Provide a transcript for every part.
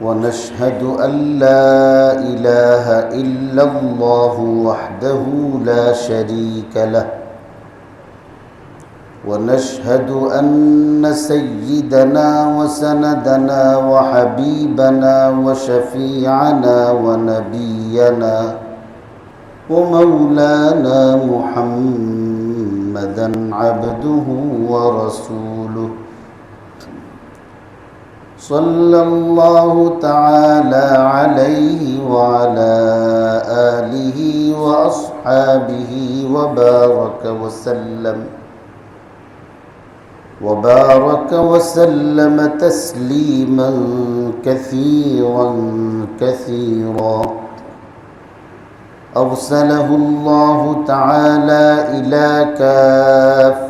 ونشهد أن لا إله إلا الله وحده لا شريك له. ونشهد أن سيدنا وسندنا وحبيبنا وشفيعنا ونبينا ومولانا محمدا عبده ورسوله. صلى الله تعالى عليه وعلى آله وأصحابه وبارك وسلم. وبارك وسلم تسليما كثيرا كثيرا. أرسله الله تعالى إلى كافة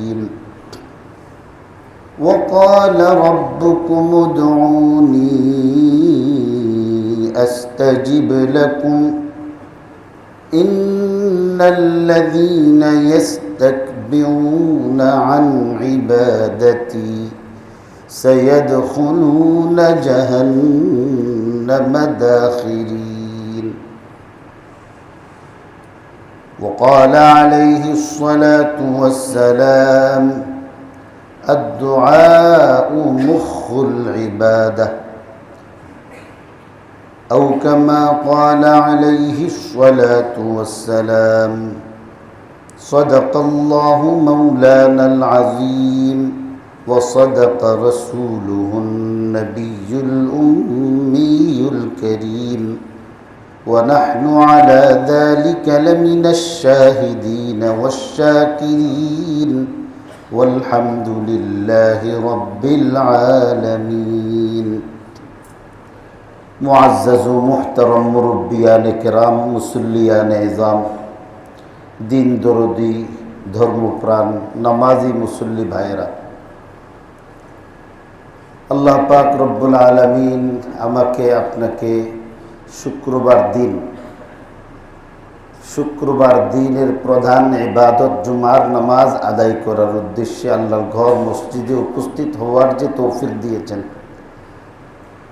وقال ربكم ادعوني أستجب لكم. إن الذين يستكبرون عن عبادتي سيدخلون جهنم داخرين. وقال عليه الصلاة والسلام الدعاء مخ العبادة. أو كما قال عليه الصلاة والسلام صدق الله مولانا العظيم وصدق رسوله النبي الأمي الكريم. ونحن على ذلك لمن الشاهدين والشاكرين. والحمد لله رب العالمين معزز محترم مربيان كرام مسليان عظام দিন দরদি ধর্মপ্রাণ নামাজি মুসল্লি ভাইরা আল্লাহ পাক রব্বুল আলমিন আমাকে আপনাকে শুক্রবার দিন শুক্রবার দিনের প্রধান ইবাদত জুমার নামাজ আদায় করার উদ্দেশ্যে আল্লাহর ঘর মসজিদে উপস্থিত হওয়ার যে তৌফিক দিয়েছেন।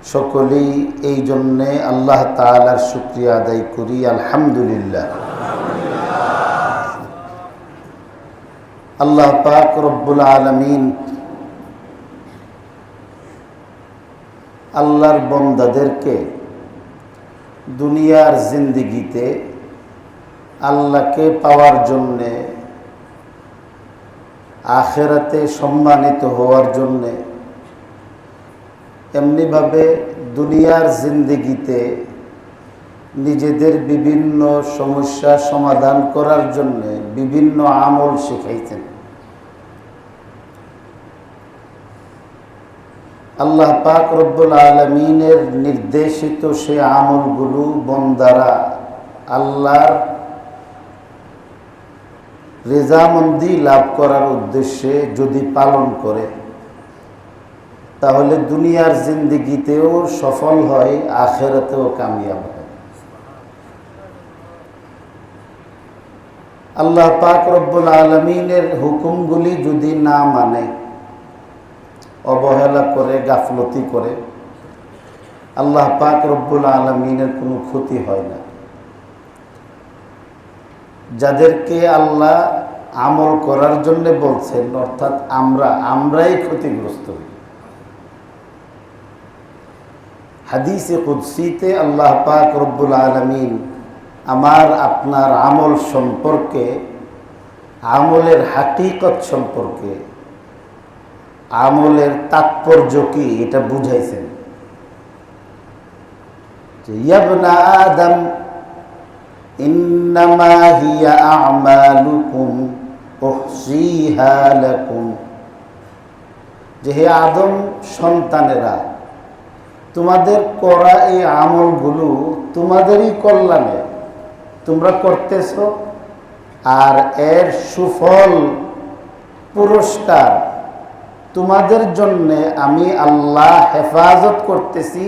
সকলেই এই জন্যে আল্লাহ তালার শুক্রিয়া আদায় করি, আলহামদুলিল্লাহ। আল্লাহ পাক রব্বুল আলমিন আল্লাহর বন্দাদেরকে দুনিয়ার জিন্দিগিতে আল্লাহকে পাওয়ার জন্যে, আখেরাতে সম্মানিত হওয়ার জন্যে, এমনিভাবে দুনিয়ার জিন্দিগিতে নিজেদের বিভিন্ন সমস্যা সমাধান করার জন্যে বিভিন্ন আমল শিখাইছেন আল্লাহ পাক রব্বুল আলমিনের নির্দেশিত সে আমলগুলো বন্দারা আল্লাহর রেজামন্দি লাভ করার উদ্দেশ্যে যদি পালন করে, তাহলে দুনিয়ার জিন্দিগিতেও সফল হয়, আখেরাতেও কামিয়াব হয়। আল্লাহ পাক রব্বুল আলমিনের হুকুমগুলি যদি না মানে অবহেলা করে, গাফলতি করে, আল্লাহ পাক রব্বুল আলমিনের কোনো ক্ষতি হয় না। যাদেরকে আল্লাহ আমল করার জন্য বলছেন, অর্থাৎ আমরা, আমরাই ক্ষতিগ্রস্ত হই। হাদিসে কুদ্সিতে আল্লাহ পাক রব্বুল আলমিন আমার, আপনার আমল সম্পর্কে, আমলের হাকিকত সম্পর্কে আমলের তাৎপর্য কি এটা বুঝাইছেন। লাকুম। যে হে আদম সন্তানেরা, তোমাদের করা এই আমলগুলো তোমাদেরই কল্যাণে তোমরা করতেছ, আর এর সুফল, পুরস্কার তোমাদের জন্যে আমি আল্লাহ হেফাজত করতেছি।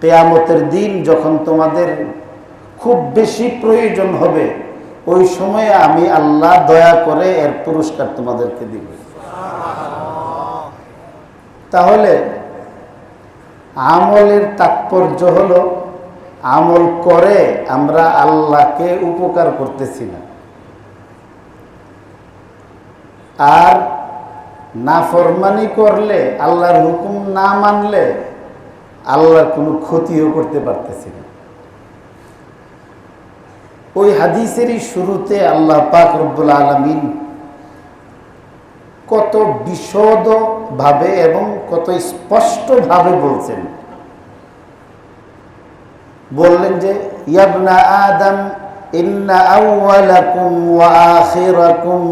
কেয়ামতের দিন যখন তোমাদের খুব বেশি প্রয়োজন হবে। ওই সময়ে আমি আল্লাহ দয়া করে এর পুরস্কার তোমাদেরকে দিব। তাহলে আমলের তাৎপর্য হলো, আমল করে আমরা আল্লাহকে উপকার করতেছি না। আর নাফরমানি করলে, আল্লাহর হুকুম না মানলে আল্লাহর কোনো ক্ষতিও করতে পারতেছি না। ওই হাদিসেরই শুরুতে আল্লাহ পাক রব্বুল আলমিন কত বিশদ ভাবে এবং কত স্পষ্ট ভাবে বলছেন। বললেন যে, ইয়াবনা আদম, ইন্না ওয়া আখিরাকুম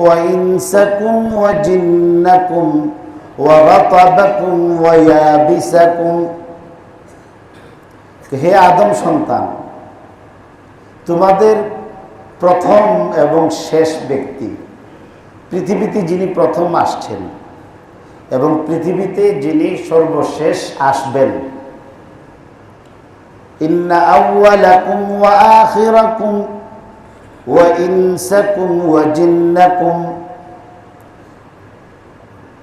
ওয়া ইনসাকুম ওয়া জিন্নাকুম ওয়া রাতাবাকুম ওয়া ইয়াবিসাকুম। হে আদম সন্তান তোমাদের প্রথম এবং শেষ ব্যক্তি, পৃথিবীতে যিনি প্রথম আসছেন এবং পৃথিবীতে যিনি সর্বশেষ আসবেন। ইন্না জিন্নাকুম।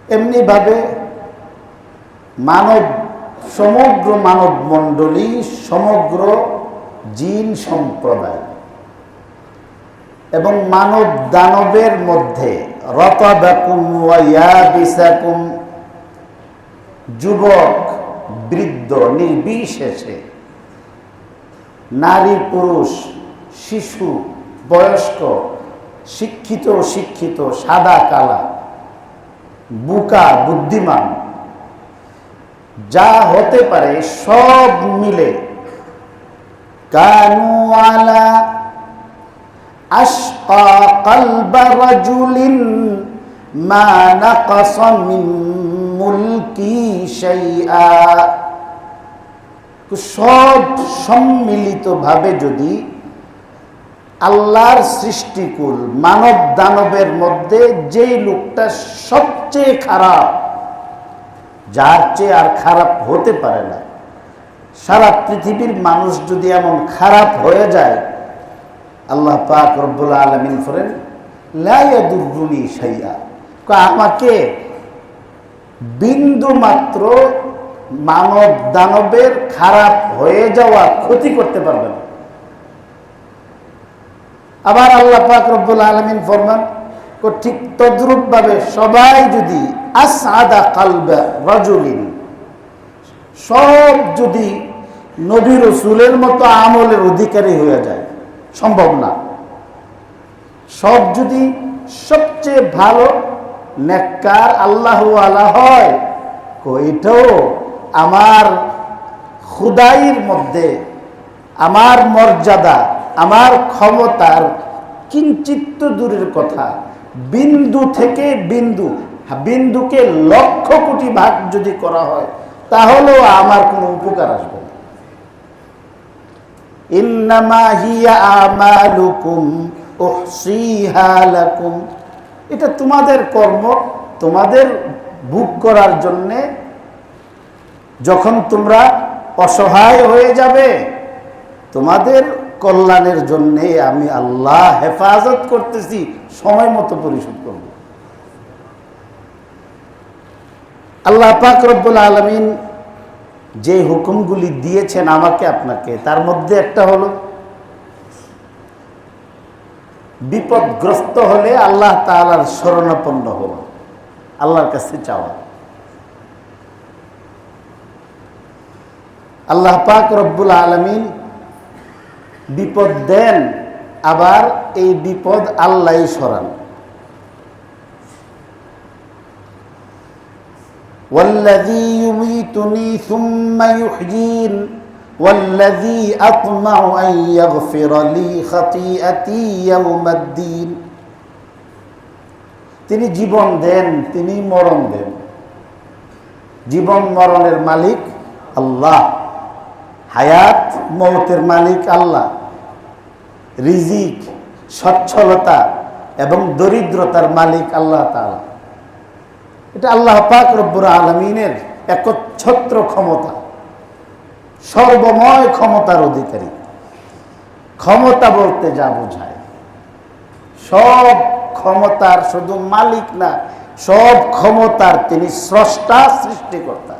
এমনিভাবে মানব, সমগ্র মানব মণ্ডলী সমগ্র জিন সম্প্রদায় এবং মানব দানবের মধ্যে যুবক, বৃদ্ধ, নির্বিশেষে নারী, পুরুষ, শিশু, বয়স্ক, শিক্ষিত শিক্ষিত, সাদা, কালা, বুকা, বুদ্ধিমান, যা হতে পারে সব মিলে কানু আলা أشقى قلب رجل ما نقص من ملكي شيئا সব সম্মিলিতভাবে যদি আল্লাহর সৃষ্টিকুল মানব দানবের মধ্যে যে লোকটা সবচেয়ে খারাপ যার চেয়ে আর খারাপ হতে পারে না সারা পৃথিবীর মানুষ যদি এমন খারাপ হয়ে যায়, আল্লাহ পাক রব্বুল আলমিন করেন লাইয়াদুরুনি সাইয়া আমাকে বিন্দু মাত্র মানব দানবের খারাপ হয়ে যাওয়া ক্ষতি করতে পারবে না। আবার আল্লাহ পাক রব্বুল আলমিন ফরমান ঠিক তদ্রুপ ভাবে সবাই যদি আসাদা কালবা রজুলিন, সব যদি নবী রসুলের মতো আমলের অধিকারী হয়ে যায়। সম্ভব না। সব যদি সবচেয়ে ভালো, নেককার আল্লাহ আলা হয় এটাও আমার খুদাইর মধ্যে, আমার মর্যাদা, আমার ক্ষমতার কিঞ্চিত্ত দূরের কথা। বিন্দু থেকে বিন্দু, বিন্দুকে লক্ষ কোটি ভাগ যদি করা হয়, তাহলেও আমার কোনো উপকার আসবে এটা তোমাদের কর্ম, তোমাদের বুক করার জন্যে যখন তোমরা অসহায় হয়ে যাবে, তোমাদের কল্যাণের জন্যে আমি আল্লাহ হেফাজত করতেছি, সময় মতো পরিশোধ করব। আল্লাহ পাক রব্বুল আলমিন যে হুকুমগুলি দিয়েছেন আমাকে আপনাকে, তার মধ্যে একটা হলো, বিপদগ্রস্ত হলে আল্লাহ তালার শরণাপন্ন হওয়া, আল্লাহর কাছে চাওয়া। আল্লাহ পাক রব্বুল আলমিন বিপদ দেন, আবার এই বিপদ আল্লাহ সরান। والذي يميتني ثم يحيين والذي أطمع أن يغفر لي خطيئتي يوم الدين তিনি জীবন দেন তিনি মরণ দেন জীবন মরণের মালিক আল্লাহ হায়াত মৌতের মালিক আল্লাহ রিজিক সচ্ছলতা এবং দরিদ্রতার মালিক আল্লাহ তাআলা এটা আল্লাহ পাক রব্বুর আলমিনের একচ্ছত্র ক্ষমতা, সর্বময় ক্ষমতার অধিকারী। ক্ষমতা বলতে যা বোঝায়। সব ক্ষমতার শুধু মালিক না, সব ক্ষমতার তিনি স্রষ্টা, সৃষ্টিকর্তা।